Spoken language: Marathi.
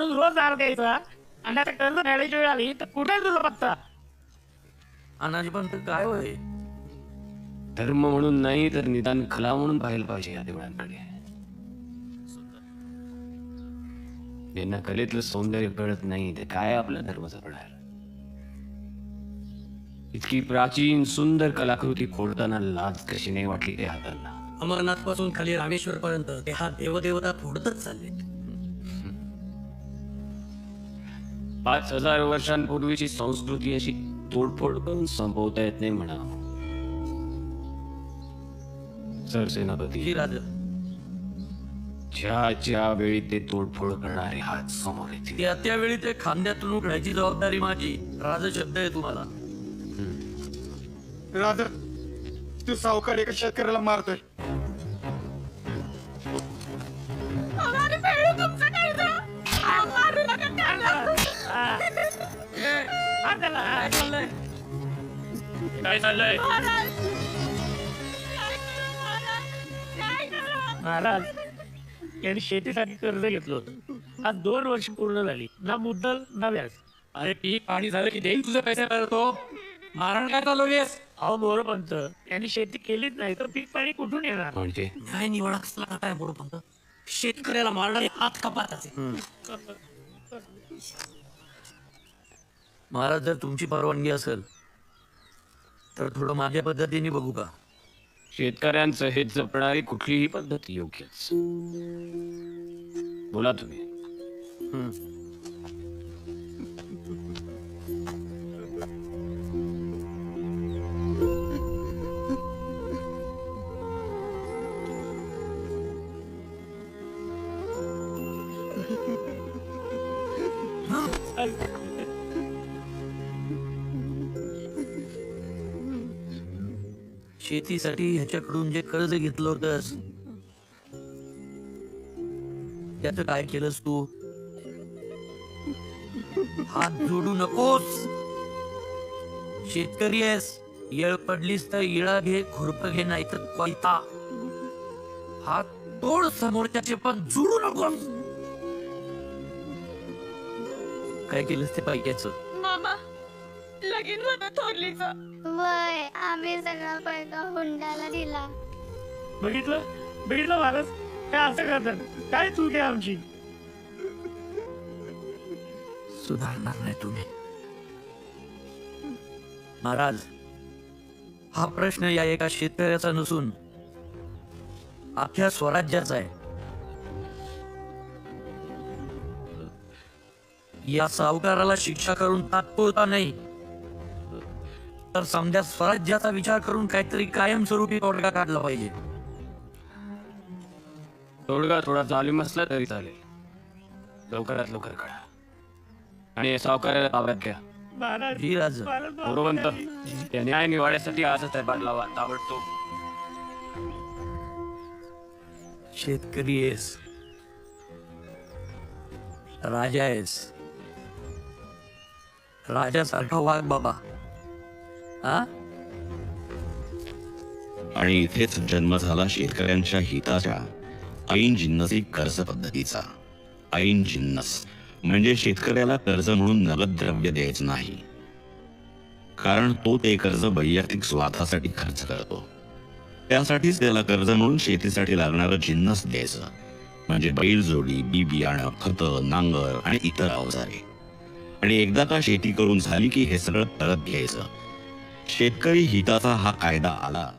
रोज दार द्यायचा. आणि आता कर्ज फेडायची वेळ आली तर कुठे तुझा पत्ता? अनाजी पण ते काय होय? धर्म म्हणून नाही तर निदान कला म्हणून पाहायला पाहिजे या देवळांकडे. ज्यांना कलेतलं सौंदर्य कळत नाही ते काय आपला धर्म जपणार? इतकी प्राचीन सुंदर कलाकृती फोडताना लाज कशी नाही वाटली त्या हातांना? अमरनाथपासून खाली रामेश्वर पर्यंत ते हा देवदेवता फोडतच चालले पाच हजार वर्षांपूर्वीची संस्कृती अशी तोडफोड करून संपवता येत नाही म्हणा. सरसेनापती राज. ज्या ज्या वेळी ते तोडफोड करणारे हात समोर येतील. त्या त्यावेळी ते खांद्यातून उघडायची जबाबदारी माझी. राज शब्द आहे तुम्हाला. राजा तू सावकार एका शेतकऱ्याला मारतोय. त्याला. काय चाललंय? महाराज! यांनी शेतीसाठी कर्ज घेतलं होतं. आज दोन वर्ष पूर्ण झाली. ना मुद्दल ना व्याज. अरे पीक पाणी झालं की देईल तुझे पैसे करतो मारण काय चालवलीस अहो मोरपंत यांनी शेती केलीच नाही तर पीक पाणी कुठून येणार? म्हणजे? न्याय निवडा कसला काय बरोबर शेतकऱ्याला मारणारे हात कपाताचे महाराज जर तुमची परवानगी असेल तर थोडं माझ्या पद्धतीने बघू का? शेतकऱ्यांचं हित जपणारी कुठलीही पद्धत योग्यच. बोला तुम्ही. शेतीसाठी ह्याच्याकडून जे कर्ज घेतलं होतंस त्याच काय केलंस तू? हात जोडू नकोस. शेतकरी आहेस येळ पडलीस तर इळा घे खुरप घे नाही तर कोयता हात तोड समोरच्याचे पण जोडू नकोस. काय केलंस ते पाहिजेच? मामा लगीन होतं थोरलीचं. वय आम्ही सगळा पैसा हुंड्याला दिला. बघितलं? बघितलं महाराज? काय असं करतात. काय चूक आहे आमची? सुधारणार नाही तुम्ही. महाराज हा प्रश्न या एका शेतकऱ्याचा नसून अख्ख्या स्वराज्याचा आहे. या सावकाराला शिक्षा करून तात्पुरता नाही. तर समजा स्वराज्याचा विचार करून काहीतरी कायमस्वरूपी तोडगा काढला पाहिजे. तोडगा थोडा जालिम असला तरी चालेल. लवकरात लवकर करा आणि सावकाराला ताब्यात घ्या. महाराज जी राज. महाराज बरोबंत या न्याय निवाड्यासाठी आजच आहे लावा ताबडतोब. शेतकरी आहेस. राजा आहेस. राजासारखा वाघ बाबा. आणि इथेच जन्म झाला शेतकऱ्यांच्या हिताच्या ऐन जिन्नसी कर्ज पद्धतीचा. ऐन जिन्नस म्हणजे शेतकऱ्याला कर्ज म्हणून नगद द्रव्य द्यायचं नाही. कारण तो ते कर्ज वैयक्तिक स्वार्थासाठी खर्च करतो. त्यासाठीच त्याला कर्ज म्हणून शेतीसाठी लागणारं जिन्नस द्यायचं. म्हणजे बैलजोडी बी बियाणं खतं नांगर आणि इतर अवजारे. आणि एकदा का शेती करून झाली की हे सगळं परत घ्यायचं. शेतकरी हिताचा हा कायदा आला.